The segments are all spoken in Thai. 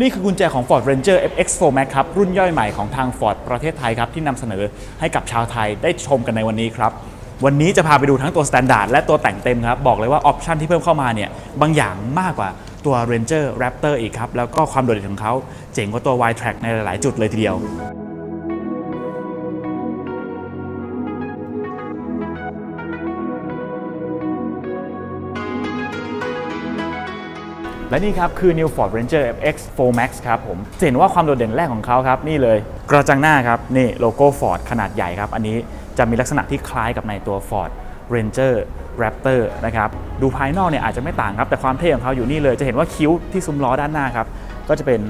นี่คือกุญแจของ Ford Ranger FX4 Max ครับ รุ่นย่อยใหม่ของทาง Ford ประเทศไทยครับ ที่นำเสนอให้กับชาวไทยได้ชมกันในวันนี้ครับ วันนี้จะพาไปดูทั้งตัวสแตนดาร์ดและตัวแต่งเต็มครับ บอกเลยว่าออปชันที่เพิ่มเข้ามาเนี่ย บางอย่างมากกว่าตัว Ranger Raptor อีกครับ แล้วก็ความโดดเด่นของเขาเจ๋งกว่าตัว Y-Track ในหลาย ๆ จุดเลยทีเดียว และนี่ครับคือ New Ford Ranger FX4 Max ครับผมเห็นว่าความโดดเด่นแรกของเขาครับ นี่เลย กระจังหน้าครับ นี่โลโก้ Ford ขนาดใหญ่ครับ อันนี้จะมีลักษณะที่คล้ายกับในตัว Ford Ranger Raptor นะครับ ดูภายนอกเนี่ยอาจจะไม่ต่างครับ แต่ความเท่ของเขาอยู่นี่เลย จะเห็นว่าคิ้วที่ซุ้มล้อด้านหน้าครับ ก็จะเป็น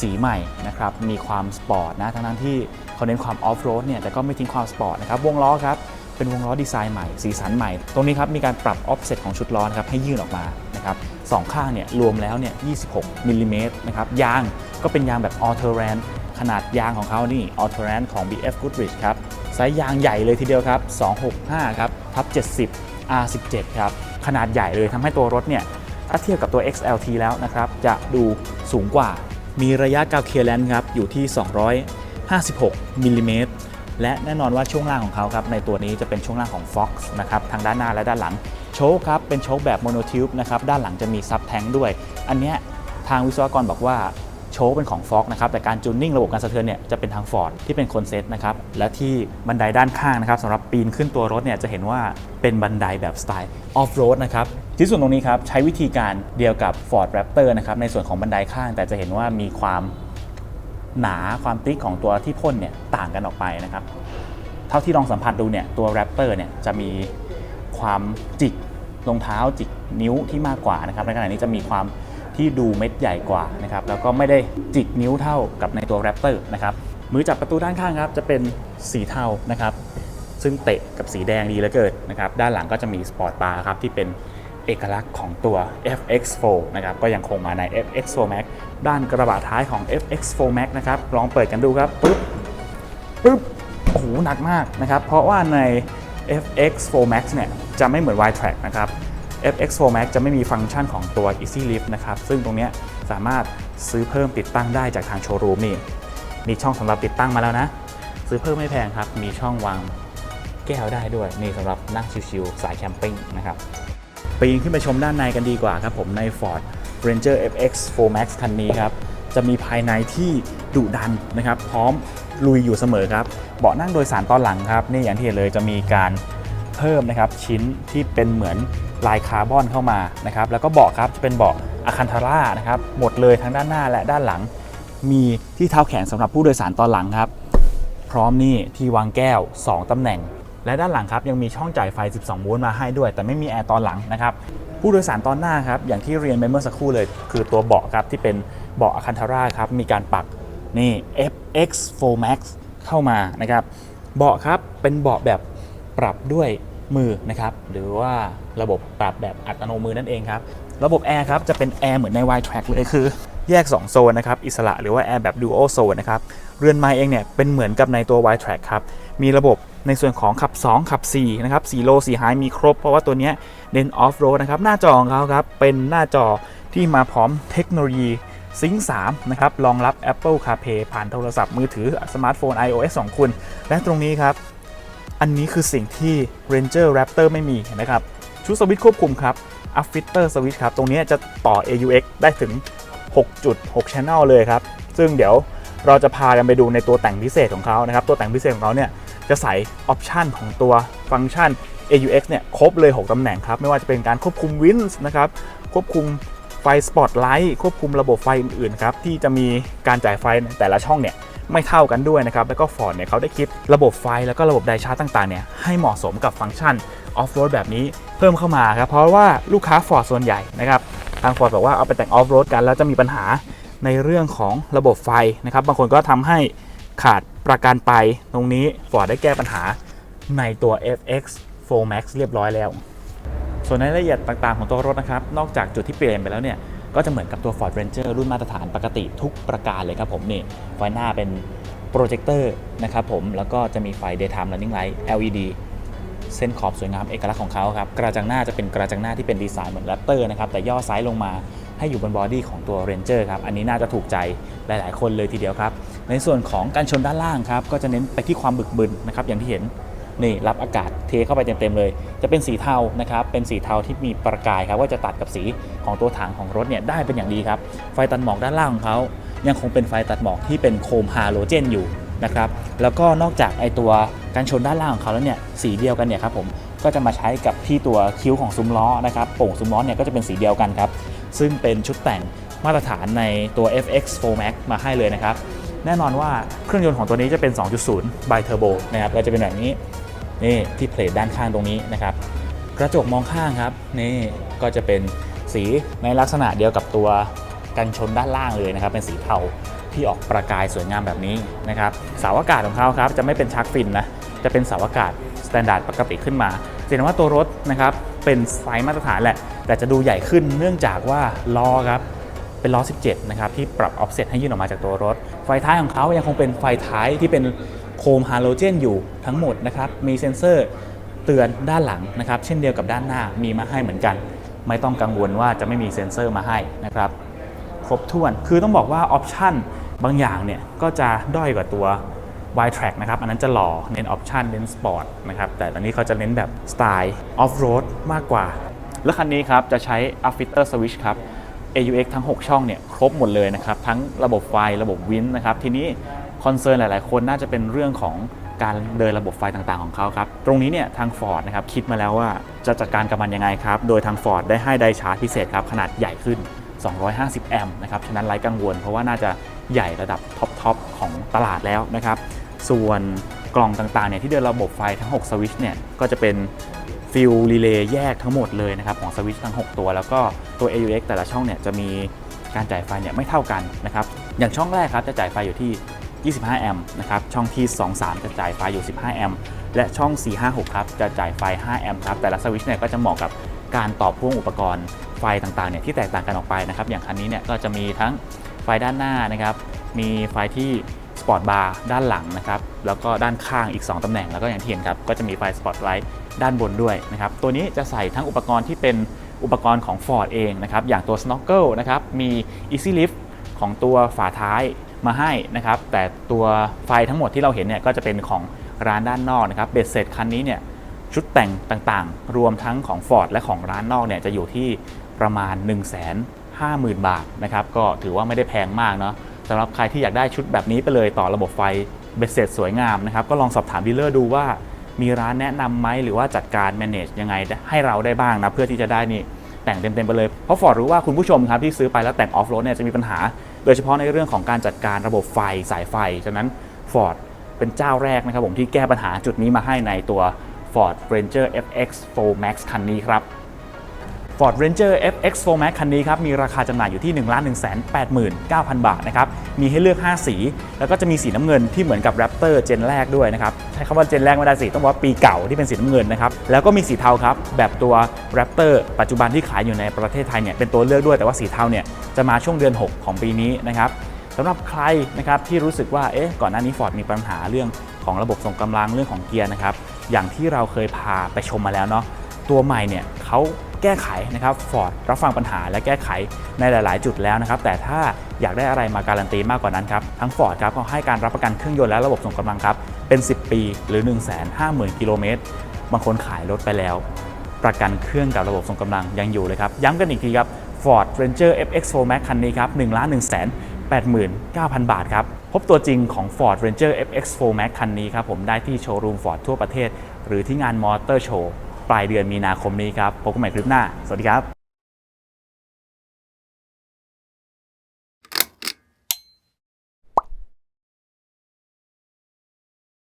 สีใหม่นะครับ มีความสปอร์ตนะ ทั้งนั้นที่เขาเน้นความออฟโรดเนี่ย แต่ก็ไม่ทิ้งความสปอร์ตนะครับ วงล้อครับ เป็นวงล้อดีไซน์ใหม่ สีสันใหม่ ตรงนี้ครับ มีการปรับออฟเซตของชุดล้อนะครับ ให้ยื่นออกมานะครับ สองข้างเนี่ยรวมแล้วเนี่ย 26มิลลิเมตรนะครับยางก็เป็นยางแบบ All Terrain ขนาดยางของเขานี่ All Terrain ของ BF Goodrich ครับไซส์ยางใหญ่เลยทีเดียวครับ 265 ครับทับ70 R17 ครับขนาดใหญ่เลยทำให้ตัวรถเนี่ยถ้าเทียบกับตัว XLT แล้วนะครับ จะดูสูงกว่า มีระยะกาวเคลียร์แลนด์ครับ อยู่ที่ 256มิลลิเมตรและแน่นอนว่าช่วงล่างของเขาครับ ในตัวนี้จะเป็นช่วงล่างของ Fox นะครับ ทางด้านหน้าและด้านหลัง โชคครับเป็นโชคแบบโมโนทิวบ์นะครับด้านหลังจะมีซับแทงด้วย อันเนี้ยทางวิศวกรบอกว่าโชคเป็นของ Fox นะครับแต่การจูนนิ่งระบบการสะเทือนเนี่ยจะเป็นทาง Ford ที่เป็นคนเซตนะครับและที่บันไดด้านข้างนะครับสำหรับปีนขึ้นตัวรถเนี่ยจะเห็นว่าเป็นบันไดแบบสไตล์ออฟโรดนะครับที่ส่วนตรงนี้ครับใช้วิธีการเดียวกับ Ford Raptor นะครับในส่วนของบันไดข้าง แต่จะเห็นว่ามีความหนาความติ๊กของตัวที่พ่นเนี่ยต่างกันออกไปนะครับ เท่าที่ลองสัมผัสดูเนี่ยตัว Raptor เนี่ยจะมีความจิก รองเท้าจิกนิ้วที่มากกว่านะครับในขณะนี้จะมีความที่ดูเม็ดใหญ่กว่านะครับแล้วก็ไม่ได้จิกนิ้วเท่ากับในตัว Raptor นะครับมือจับประตูด้านข้างครับจะเป็นสีเทานะครับซึ่งเตะกับสีแดงดีเหลือเกินนะครับด้านหลังก็จะมีสปอร์ตบาร์ครับที่เป็นเอกลักษณ์ของตัว FX4 นะครับก็ยังคงมาใน FX4 Max ด้านกระบะท้ายของ FX4 Max นะครับลองเปิดกันดูครับปึ๊บปึ๊บโอ้โหหนักมากนะครับเพราะว่าใน FX4 Max เนี่ยจะไม่เหมือน Y-Track นะครับ FX4 Max จะไม่มีฟังก์ชันของตัว Easy Lift นะครับ ซึ่งตรงนี้สามารถซื้อเพิ่มติดตั้งได้จากทางโชว์รูมนี่ มีช่องสำหรับติดตั้งมาแล้วนะ ซื้อเพิ่มไม่แพงครับ มีช่องวางแก้วได้ด้วย นี่สำหรับนั่งชิวๆสายแคมปิ้งนะครับปีนขึ้นไปชมด้านในกันดีกว่าครับผมใน Ford Ranger FX4 Max คันนี้ครับ จะมีภายในที่ดุดันนะครับ พร้อม ลุยอยู่เสมอครับ เบาะนั่งโดยสารตอนหลังครับนี่อย่างที่เห็นเลยจะมีการเพิ่มนะครับชิ้นที่เป็นเหมือนลายคาร์บอนเข้ามานะครับแล้วก็เบาะครับจะเป็นเบาะอะคันทาร่านะครับหมดเลยทั้งด้านหน้าและด้านหลัง มีที่เท้าแขนสำหรับผู้โดยสารตอนหลังครับ พร้อมนี่ที่วางแก้ว 2ตำแหน่ง และด้านหลังครับยังมีช่องจ่ายไฟ 12 โวลต์มาให้ด้วย แต่ไม่มีแอร์ตอนหลังนะครับผู้โดยสารตอนหน้าครับอย่างที่เรียนไปเมื่อสักครู่เลย คือตัวเบาะครับที่เป็นเบาะอะคันทาร่าครับมีการปัก นี่ FX4 Max เข้ามานะครับ เบาะครับเป็นเบาะแบบปรับด้วยมือนะครับ หรือว่าระบบปรับแบบอัตโนมือนั่นเองครับ ระบบแอร์ครับจะเป็นแอร์เหมือนใน Y-Track เลยคือ แยก 2 โซนนะครับ อิสระหรือว่าแอร์แบบ Dual Zone นะครับ เรือนไม้เองเนี่ยเป็นเหมือนกับในตัว Y-Track ครับ มีระบบในส่วนของขับ 2 ขับ 4 นะครับ4 low 4 high มีครบ เพราะว่าตัวนี้เน้น off road นะครับ หน้าจอของเขาครับ เป็นหน้าจอที่มาพร้อมเทคโนโลยี ซิง3นะครับรองรับ Apple CarPlay ผ่านโทรศัพท์มือถือสมาร์ทโฟน iOS 2คุณ และตรงนี้ครับ อันนี้คือสิ่งที่ Ranger Raptor ไม่มีนะครับ ชุดสวิตช์ควบคุมครับ Affitter Switch ครับ ตรงนี้จะต่อ AUX ได้ถึง 6.6 Channel เลยครับ ซึ่งเดี๋ยวเราจะพากันไปดูในตัวแต่งพิเศษของเขานะครับ ตัวแต่งพิเศษของเขาเนี่ยจะใส่ออปชันของตัวฟังก์ชัน AUX เนี่ยครบเลย 6ตำแหน่งครับ ไม่ว่าจะเป็นการควบคุมวินส์นะครับ ควบคุม ฟสปอตไลท์ควบคุมระบบไฟอื่นๆครับที่จะมีการจ่ายไฟแต่ละช่องเนี่ยไม่เท่ากันด้วยนะครับ แล้วก็ Ford เนี่ยเขาได้คิดระบบไฟแล้วก็ระบบไดชาร์จต่างๆเนี่ยให้เหมาะสมกับฟังก์ชันออฟโรดแบบนี้เพิ่มเข้ามาครับ เพราะว่าลูกค้า Ford ส่วนใหญ่นะครับ ทาง Ford บอกว่าเอาไปแต่งออฟโรดกัน แล้วจะมีปัญหาในเรื่องของระบบไฟนะครับ บางคนก็ทำให้ขาดประกันไปตรงนี้ Ford ได้แก้ปัญหาในตัว FX 4 Max เรียบร้อยแล้ว ส่วนในรายละเอียดต่างๆของตัวรถนะครับ นอกจากจุดที่เปลี่ยนไปแล้วเนี่ย ก็จะเหมือนกับตัว Ford Ranger รุ่นมาตรฐานปกติทุกประการเลยครับผมนี่ไฟหน้าเป็นโปรเจคเตอร์นะครับผม แล้วก็จะมีไฟ daytime running light LED เส้นขอบสวยงามเอกลักษณ์ของเขาครับกระจังหน้าจะเป็นกระจังหน้าที่เป็นดีไซน์เหมือนแรปเตอร์นะครับแต่ย่อไซส์ลงมาให้อยู่บนบอดี้ของตัว Ranger ครับอันนี้น่าจะถูกใจหลาย ๆ คนเลยทีเดียวครับ ในส่วนของการชนด้านล่างครับก็จะเน้นไปที่ความบึกบึนนะครับอย่างที่เห็น นี่รับอากาศเทเข้าไปเต็มๆเลย จะเป็นสีเทานะครับ เป็นสีเทาที่มีประกายครับว่าจะตัดกับสีของตัวถังของรถเนี่ยได้เป็นอย่างดีครับ ไฟตัดหมอกด้านล่างของเขายังคงเป็นไฟตัดหมอกที่เป็นโคมฮาโลเจนอยู่นะครับแล้วก็นอกจากไอตัวการชนด้านล่างของเขาแล้วเนี่ยสีเดียวกันเนี่ยครับผมก็จะมาใช้กับที่ตัวคิ้วของซุ้มล้อนะครับโป่งซุ้มล้อเนี่ยก็จะเป็นสีเดียวกันครับซึ่งเป็นชุดแต่งมาตรฐานในตัว FX 4 Max มาให้เลยนะครับ แน่นอนว่าเครื่องยนต์ของตัวนี้จะเป็น 2.0 by turbo นะครับก็จะเป็นแบบนี้ นี่ที่เพลทด้านข้างตรงนี้นะครับ กระจกมองข้างครับนี่ก็จะเป็นสีในลักษณะเดียวกับตัวกันชนด้านล่างเลยนะครับ เป็นสีเทาที่ออกประกายสวยงามแบบนี้นะครับเสาอากาศของเขาครับจะไม่เป็นชักฟินนะจะเป็นเสาอากาศสแตนดาร์ดปกติขึ้นมาจะเห็นว่าตัวรถนะครับเป็นไซส์มาตรฐานแหละ แต่จะดูใหญ่ขึ้นเนื่องจากว่าล้อครับเป็นล้อ 17 นะครับ ที่ปรับออฟเซตให้ยื่นออกมาจากตัวรถ ไฟท้ายของเขายังคงเป็นไฟท้ายที่เป็น มฮาโลเจนอยู่ทั้งหมดนะครับ มีเซ็นเซอร์เตือนด้านหลังนะครับ เช่นเดียวกับด้านหน้ามีมาให้เหมือนกัน ไม่ต้องกังวลว่าจะไม่มีเซ็นเซอร์มาให้นะครับ ครบถ้วน คือต้องบอกว่าออปชันบางอย่างเนี่ยก็จะด้อยกว่าตัว y track นะครับ อันนั้นจะหล่อ เน้นออปชันเน้นสปอร์ตนะครับ แต่ตอนนี้เขาจะเน้นแบบสไตล์ออฟโรดมากกว่า แล้วคันนี้ครับจะใช้ After Switch ครับ AUX ทั้ง 6 ช่องเนี่ยครบหมดเลยนะครับ ทั้งระบบไฟระบบวินนะครับ ทีนี้ คอนเซิร์นหลาย ๆ คนน่าจะเป็นเรื่องของการเดินระบบไฟต่างๆของเขาครับ ตรงนี้เนี่ยทาง Ford นะครับคิดมาแล้วว่าจะจัดการกับมันยังไงครับ โดยทาง Ford ได้ให้ไดชาร์จพิเศษครับ ขนาดใหญ่ขึ้น 250 แอมป์นะครับ ฉะนั้นไร้กังวล เพราะว่าน่าจะใหญ่ระดับท็อป ๆ ของตลาดแล้วนะครับ ส่วนกล่องต่างๆเนี่ยที่เดินระบบไฟทั้ง 6 สวิตช์เนี่ยก็จะเป็นฟิลรีเลย์แยกทั้งหมดเลยนะครับของสวิตช์ทั้ง 6 ตัว แล้วก็ตัว AUX แต่ละช่องเนี่ยจะมีการจ่ายไฟเนี่ยไม่เท่ากันนะครับอย่างช่องแรกครับจะจ่ายไฟอยู่ที่ 25 แอมป์นะครับ ช่องที่ 2-3 จะจ่ายไฟอยู่ 15 แอมป์และช่อง 4-5-6 ครับ จะจ่ายไฟ 5 แอมป์ครับ แต่ละสวิตช์เนี่ยก็จะเหมาะกับการต่อพ่วงอุปกรณ์ไฟต่างๆเนี่ยที่แตกต่างกันออกไปนะครับ อย่างคันนี้เนี่ยก็จะมีทั้งไฟด้านหน้านะครับ มีไฟที่สปอร์ตบาร์ด้านหลังนะครับ แล้วก็ด้านข้างอีก 2 ตำแหน่ง แล้วก็อย่างที่เห็นครับ ก็จะมีไฟสปอตไลท์ด้านบนด้วยนะครับ ตัวนี้จะใส่ทั้งอุปกรณ์ที่เป็นอุปกรณ์ของ Ford เองนะครับ อย่างตัว Snorkel นะครับ มี Easy Lift ของตัวฝาท้าย มาให้นะครับ แต่ตัวไฟทั้งหมดที่เราเห็นเนี่ยก็จะเป็นของร้านด้านนอกนะครับ เบ็ดเสร็จคันนี้เนี่ยชุดแต่งต่างๆ รวมทั้งของ Ford และของร้านนอกเนี่ยจะอยู่ที่ประมาณ 1 5 0 0 0 0 บาทนะครับ ก็ถือว่าไม่ได้แพงมากเนาะสำหรับใครที่อยากได้ชุดแบบนี้ไปเลยต่อระบบไฟเบ็ดเสร็จสวยงามนะครับ ก็ลองสอบถามดีลเลอร์ดูว่ามีร้านแนะนำไหมหรือว่าจัดการ manage ยังไงให้เราได้บ้างนะเพื่อที่จะได้นี่ แต่งเต็มๆไปเลย เพราะฟอร์ดรู้ว่าคุณผู้ชมครับที่ซื้อไปแล้วแต่งออฟโรดเนี่ยจะมีปัญหา โดยเฉพาะในเรื่องของการจัดการระบบไฟสายไฟ ฉะนั้น Ford เป็นเจ้าแรกนะครับผมที่แก้ปัญหาจุดนี้มาให้ในตัว Ford Ranger FX 4 Max คันนี้ครับ Ford Ranger FX 4 Max คันนี้ครับมีราคาจำหน่ายอยู่ที่ 1 1 8 9 0 0 0 บาทนะครับมีให้เลือก 5 สี แล้วก็จะมีสีน้ำเงินที่เหมือนกับ Raptor เจนแรกด้วยนะครับใช้คำว่าเจนแรกไม่ได้สิต้องบอกว่าปีเก่าที่เป็นสีน้ำเงินนะครับแล้วก็มีสีเทาครับแบบตัว Raptor ปัจจุบันที่ขายอยู่ในประเทศไทยเนี่ยเป็นตัวเลือกด้วยแต่ว่าสีเทาเนี่ยจะมาช่วงเดือน 6 ของปีนี้นะครับสำหรับใครนะครับที่รู้สึกว่าเอ๊ะก่อนหน้านี้ Ford มีปัญหาเรื่องของระบบส่งกำลังเรื่องของเกียร์นะครับอย่างที่เราเคยพาไปชมมาแล้วเนาะตัวใหม่เนี่ยเขา แก้ไขนะครับ Ford รับฟังปัญหาและแก้ไขในหลาย ๆ จุดแล้วนะครับ แต่ถ้าอยากได้อะไรมาการันตีมากกว่านั้นครับทั้ง Ford ครับก็ให้การรับประกันเครื่องยนต์และระบบส่งกำลังครับเป็น 10 ปีหรือ 150,000 กิโลเมตรบางคนขายรถไปแล้ว ประกันเครื่องกับระบบส่งกำลังยังอยู่เลยครับย้ำกันอีกทีครับ Ford Ranger FX4 Max คันนี้ครับ1 1 89,000 บาทครับ พบตัวจริงของ Ford Ranger FX4 Max คันนี้ครับผมได้ที่โชว์รูม Ford ทั่วประเทศ หรือที่งานมอเตอร์โชว์ ปลายเดือนมีนาคมนี้ครับพบกันใหม่คลิปหน้า สวัสดีครับ